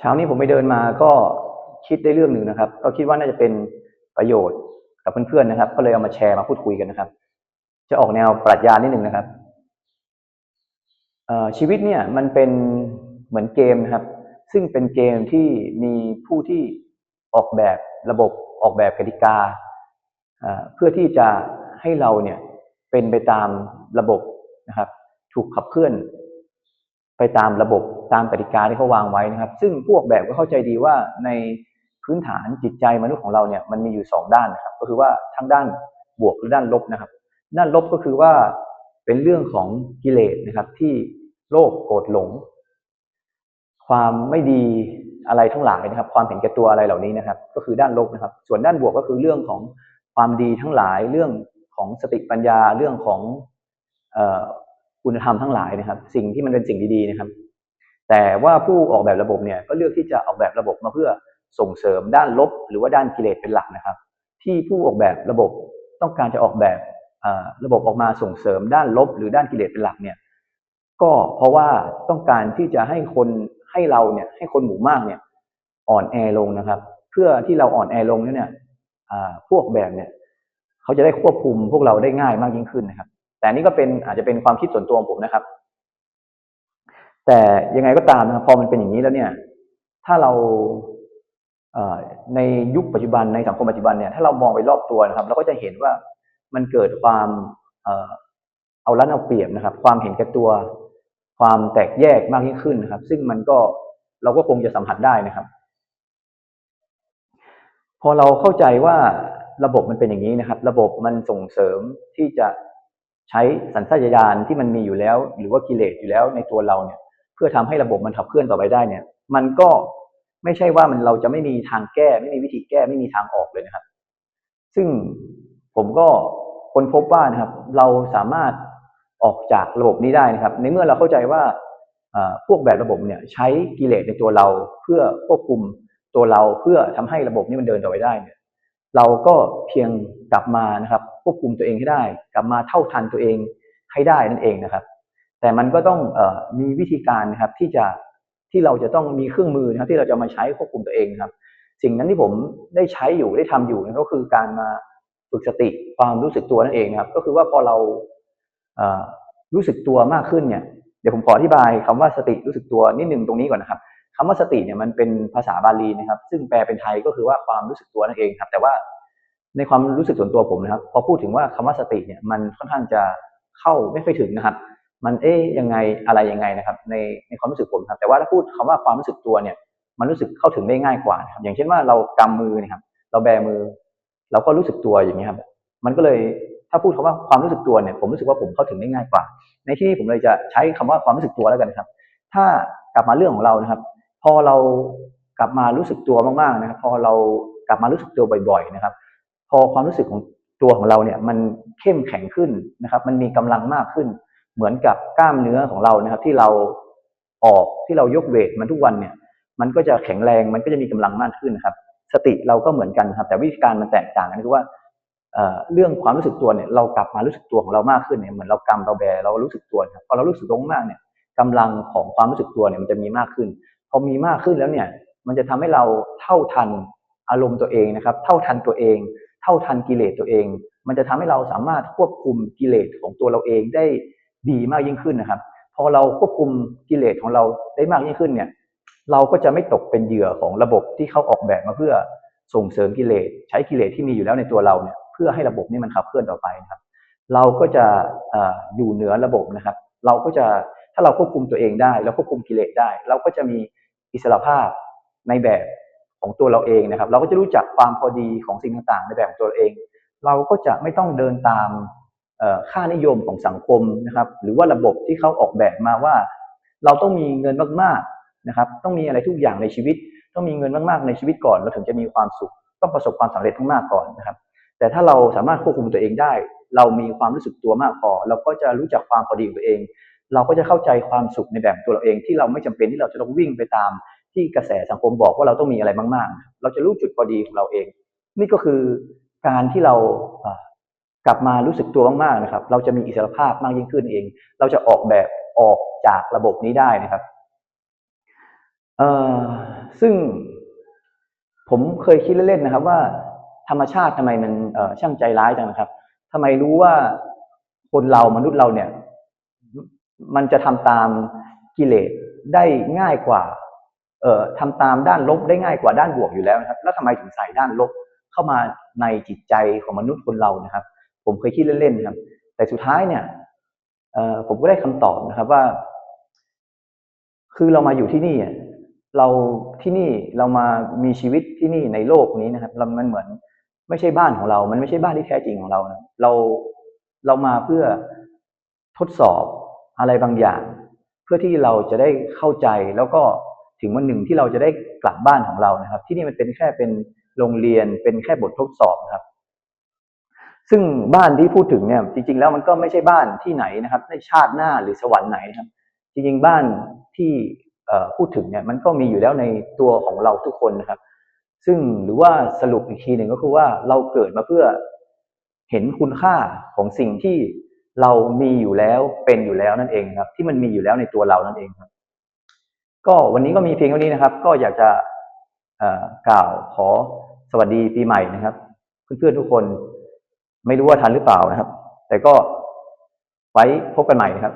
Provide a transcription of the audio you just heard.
เช้านี้ผมไปเดินมาก็คิดได้เรื่องหนึ่งนะครับ ก็คิดว่าน่าจะเป็นประโยชน์กับเพื่อนๆนะครับ ก็เลยเอามาแชร์มาพูดคุยกันนะครับ จะออกแนวปรัชญานิดหนึ่งนะครับชีวิตเนี่ยมันเป็นเหมือนเกมนะครับ ซึ่งเป็นเกมที่มีผู้ที่ออกแบบระบบออกแบบกติกา เพื่อที่จะให้เราเนี่ยเป็นไปตามระบบนะครับ ถูกขับเคลื่อน ไปตามระบบ ตามกติกาที่เขาวางไว้นะครับ ซึ่งผู้ออกแบบก็เข้าใจดีว่าในพื้นฐานจิตใจมนุษย์ของเราเนี่ยมันมีอยู่สองด้านนะครับ ก็คือว่าทั้งด้านบวกหรือด้านลบนะครับ ด้านลบก็คือว่าเป็นเรื่องของกิเลสนะครับ ที่โลภโกรธหลง ความไม่ดีอะไรทั้งหลายนะครับ ความเห็นแก่ตัวอะไรเหล่านี้นะครับ ก็คือด้านลบนะครับ ส่วนด้านบวกก็คือเรื่องของความดีทั้งหลายเรื่องของสติปัญญาเรื่องของอุณธรรมทั้งหลายนะครับ สิ่งที่มันเป็นสิ่งดีๆนะครับ แต่ว่าผู้ออกแบบระบบเนี่ยก็เลือกที่จะออกแบบระบบมาเพื่อส่งเสริมด้านลบ หรือว่าด้านกิเลสเป็นหลักนะครับ ที่ผู้ออกแบบระบบต้องการจะออกแบบระบบออกมาส่งเสริมด้านลบ หรือด้านกิเลสเป็นหลักเนี่ยก็เพราะว่าต้องการที่จะให้คนให้เราเนี่ยให้คนหมู่มากเนี่ยอ่อนแอลงนะครับ เพื่อที่เราอ่อนแอลงเนี่ยพวกแบบเนี่ยเขาจะได้ควบคุมพวกเราได้ง่ายมากยิ่งขึ้นนะครับ แต่นี่ก็เป็นอาจจะเป็นความคิดส่วนตัวของผมนะครับ แต่ยังไงก็ตามนะครับพอมันเป็นอย่างนี้แล้วเนี่ย ถ้าเราในยุคปัจจุบันในสังคมปัจจุบันเนี่ยถ้าเรามองไปรอบตัวนะครับ เราก็จะเห็นว่ามันเกิดความเอาลัดเอาเปรียบนะครับ ความเห็นแก่ตัว ความแตกแยกมากยิ่งขึ้นนะครับ ซึ่งมันก็เราก็คงจะสัมผัสได้นะครับ พอเราเข้าใจว่าระบบมันเป็นอย่างนี้นะครับ ระบบมันส่งเสริมที่จะใช้สัญชาตญาณที่มันมีอยู่แล้ว หรือว่ากิเลสอยู่แล้วในตัวเราเนี่ย พื่อทำให้ระบบมันขับเคลื่อนต่อไปได้เนี่ย มันก็ไม่ใช่ว่ามันเราจะไม่มีทางแก้ ไม่มีวิธีแก้ไม่มีทางออกเลยนะครับ ซึ่งผมก็ค้นพบว่านะครับ เราสามารถออกจากระบบนี้ได้นะครับ ในเมื่อเราเข้าใจว่าพวกแบบระบบเนี่ยใช้กิเลสในตัวเราเพื่อควบคุมตัวเราเพื่อทำให้ระบบนี้มันเดินต่อไปได้เนี่ย เราก็เพียงกลับมานะครับควบคุมตัวเองให้ได้ กลับมาเท่าทันตัวเองให้ได้นั่นเองนะครับ แต่มันก็ต้องอมีวิธีการนะครับที่จะที่เราจะต้องมีเครื่องมือนะครับที่เราจะมาใช้ควบคุมตัวเองครับ สิ่งนั้นที่ผมได้ใช้อยู่ได้ทำอยู่ก็คือการมาฝึกสติความรู้สึกตัวนั่นเองครับ ก็คือว่าพอเรารู้สึกตัวมากขึ้นเนี่ยเดี๋ยวผมขออธิบายคำว่าสติรู้สึกตัวนิดนึงตรงนี้ก่อนนะครับคำว่าสติเนี่ยมันเป็นภาษาบาลีนะครับ ซึ่งแปลเป็นไทยก็คือว่าความรู้สึกตัวนั่นเองครับ แต่ว่าในความรู้สึกส่วนตัวผมนะครับ พอพูดถึงว่าคำว่าสติเนี่ยมันค่อนข้างจะเข้าไม่ค่อยถึงนะครับ มันเอ๊ยยังไงอะไรยังไงนะครับ ในในความรู้สึกผมครับ แต่ว่าถ้าพูดคำว่าความรู้สึกตัวเนี่ย มันรู้สึกเข้าถึงได้ง่ายกว่านะครับ อย่างเช่นว่าเรากำมือนะครับ เราแบมือ เราก็รู้สึกตัวอย่างนี้ครับ มันก็เลยถ้าพูดคำว่าความรู้สึกตัวเนี่ย ผมรู้สึกว่าผมเข้าถึงได้ง่ายกว่า ในที่นี้ผมเลยจะใช้คำว่าความรู้สึกตัวแล้วกันครับ ถ้ากลับมาเรื่องของเรานะครับ พอเรากลับมารู้สึกตัวมากๆนะครับ พอเรากลับมารู้สึกตัวบ่อย ๆ นะครับ พอความรู้สึกของตัวของเราเนี่ย มันเข้มแข็งขึ้นนะครับ มันมีกำลังมากขึ้น เหมือนกับกล้ามเนื้อของเรานะครับ ที่เราออกที่เรายกเวทมันทุกวันเนี่ย มันก็จะแข็งแรงมันก็จะมีกำลังมากขึ้นนะครับ สติเราก็เหมือนกันครับ แต่วิธีการมันแตกต่างกันคือว่าเรื่องความรู้สึกตัวเนี่ยเรากลับมารู้สึกตัวของเรามากขึ้นเนี่ยเหมือนเรากำเราแบเรารู้สึกตัวครับพอเรารู้สึกตัวมากเนี่ยกำลังของความรู้สึกตัวเนี่ยมันจะมีมากขึ้น พอมีมากขึ้นแล้วเนี่ย มันจะทำให้เราเท่าทันอารมณ์ตัวเองนะครับ เท่าทันตัวเอง เท่าทันกิเลสตัวเอง มันจะทำให้เราสามารถควบคุมกิเลสของตัวเราเองได้ ดีมากยิ่งขึ้นนะครับพอเราควบคุมกิเลสของเราได้มากยิ่งขึ้นเนี่ยเราก็จะไม่ตกเป็นเหยื่อของระบบที่เขาออกแบบมาเพื่อส่งเสริมกิเลสใช้กิเลสที่มีอยู่แล้วในตัวเราเนี่ยเพื่อให้ระบบนี้มันขับเคลื่อนต่อไปนะครับ เราก็จะอยู่เหนือระบบนะครับ เราก็จะถ้าเราควบคุมตัวเองได้เราควบคุมกิเลสได้ เราก็จะมีอิสระภาพในแบบของตัวเราเองนะครับ เราก็จะรู้จักความพอดีของสิ่งต่างๆ ในแบบของตัวเราเอง เราก็จะไม่ต้องเดินตาม ค่านิยมของสังคมนะครับ หรือว่าระบบที่เขาออกแบบมาว่า เราต้องมีเงินมากๆนะครับ ต้องมีอะไรทุกอย่างในชีวิต ต้องมีเงินมากๆในชีวิตก่อนเราถึงจะมีความสุข ต้องประสบความสำเร็จมากก่อนนะครับ แต่ถ้าเราสามารถควบคุมตัวเองได้ เรามีความรู้สึกตัวมากพอเราก็จะรู้จักความพอดีของตัวเอง เราก็จะเข้าใจความสุขในแบบตัวเราเอง ที่เราไม่จำเป็นที่เราจะต้องวิ่งไปตามที่กระแสสังคมบอกว่าเราต้องมีอะไรมาก ๆ เราจะรู้จุดพอดีของเราเอง นี่ก็คือการที่เรา กลับมารู้สึกตัวมากๆนะครับ เราจะมีอิสรภาพมากยิ่งขึ้นเอง เราจะออกแบบออกจากระบบนี้ได้นะครับซึ่งผมเคยคิดเล่นๆนะครับ ว่าธรรมชาติทำไมมันเอ่อช่างใจร้ายจังนะครับทำไมรู้ว่าคนเรามนุษย์เราเนี่ย มันจะทำตามกิเลสได้ง่ายกว่า เอ่อทำตามด้านลบได้ง่ายกว่าด้านบวกอยู่แล้วนะครับ แล้วทำไมถึงใส่ด้านลบเข้ามาในจิตใจของมนุษย์คนเรานะครับ ผมเคยคิดเล่นๆนะครับ แต่สุดท้ายเนี่ยผมก็ได้คำตอบนะครับว่า คือเรามาอยู่ที่นี่เราที่นี่เรามามีชีวิตที่นี่ในโลกนี้นะครับมันเหมือนไม่ใช่บ้านของเรา มันไม่ใช่บ้านที่แท้จริงของเรานะเราเรามาเพื่อทดสอบอะไรบางอย่าง เพื่อที่เราจะได้เข้าใจแล้วก็ถึงวันหนึ่งที่เราจะได้กลับบ้านของเรานะครับ ที่นี่มันเป็นแค่เป็นโรงเรียนเป็นแค่บททดสอบนะครับ ซึ่งบ้านที่พูดถึงเนี่ยจริง ๆ แล้วมันก็ไม่ใช่บ้านที่ไหนนะครับในชาติหน้าหรือสวรรค์ไหนนะครับ จริงๆบ้านที่พูดถึงเนี่ยมันก็มีอยู่แล้วในตัวของเราทุกคนนะครับ ซึ่งหรือว่าสรุปอีกทีหนึ่งก็คือว่าเราเกิดมาเพื่อเห็นคุณค่าของสิ่งที่เรามีอยู่แล้วเป็นอยู่แล้วนั่นเองครับ ที่มันมีอยู่แล้วในตัวเรานั่นเองครับ ก็วันนี้ก็มีเพียงเท่านี้นะครับ ก็อยากจะกล่าวขอสวัสดีปีใหม่นะครับ เพื่อนๆทุกคน ไม่รู้ว่าทันหรือเปล่านะครับ แต่ก็ไว้พบกันใหม่นะครับ